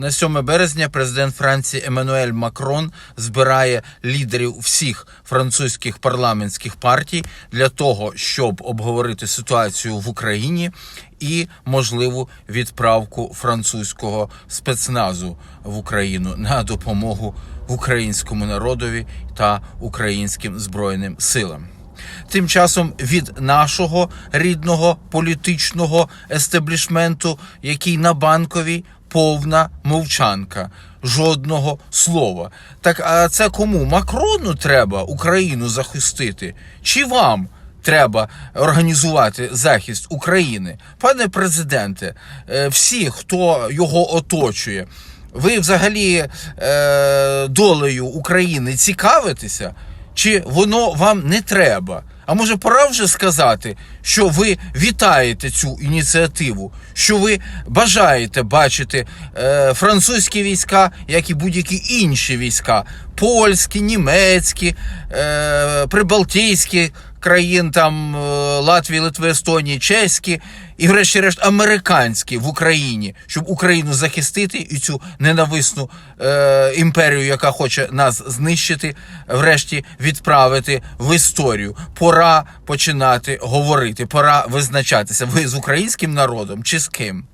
На 7 березня президент Франції Еммануель Макрон збирає лідерів всіх французьких парламентських партій для того, щоб обговорити ситуацію в Україні і можливу відправку французького спецназу в Україну на допомогу українському народові та українським збройним силам. Тим часом від нашого рідного політичного естеблішменту, який на банковій повна мовчанка, жодного слова. Так а це кому? Макрону треба Україну захистити? Чи вам? Треба організувати захист України, пане президенте. е, Всі, хто його оточує, ви взагалі е, долею України цікавитеся? Чи воно вам не треба? А може пора вже сказати, що ви вітаєте цю ініціативу, що ви бажаєте бачити е, французькі війська, як і будь-які інші війська, польські, німецькі, е, прибалтійські країн, там е, Латвії, Литви, Естонії, чеські і, врешті-решт, американські в Україні, щоб Україну захистити і цю ненависну е, імперію, яка хоче нас знищити, врешті відправити в історію. Пора починати говорити, пора визначатися. Ви з українським народом чи з ким?